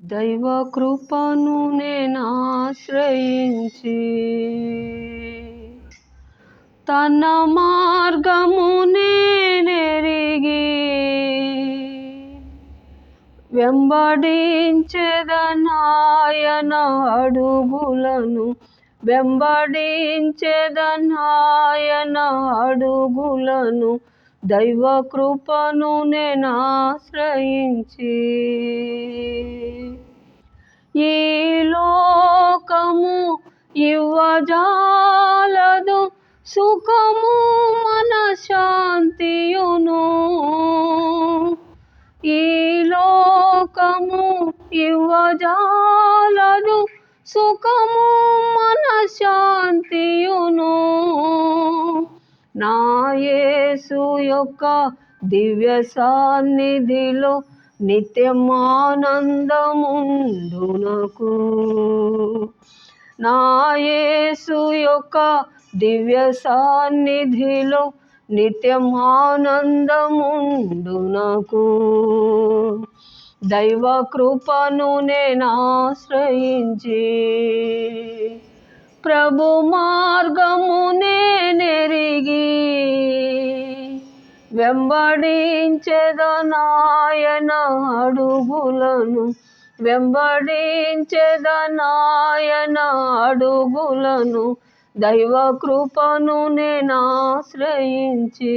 దైవ కృపను నేనాశ్రయించి తన మార్గము నేనెరిగి వెంబడించెదనాయన అడుగులను వెంబడించెదనాయన అడుగులను దైవ కృపను నేనాశ్రయించి ఇవ్వజాలదు సుఖము మన శాంతియును. ఈ లోకము ఇవ్వజాలదు సుఖము మన శాంతియును. నా యేసు యొక్క దివ్య సాన్నిధిలో నిత్యమానందముండునకు. నా యేసు యొక్క దివ్య సాన్నిధిలో నిత్యమానందముండునకు దైవ కృపను నేనాశ్రయించి ప్రభు మార్గము నేనెరిగి వెంబడించెదనాయన అడుగులను వెంబడించెదనాయన అడుగులను దైవ కృపను నేనాశ్రయించి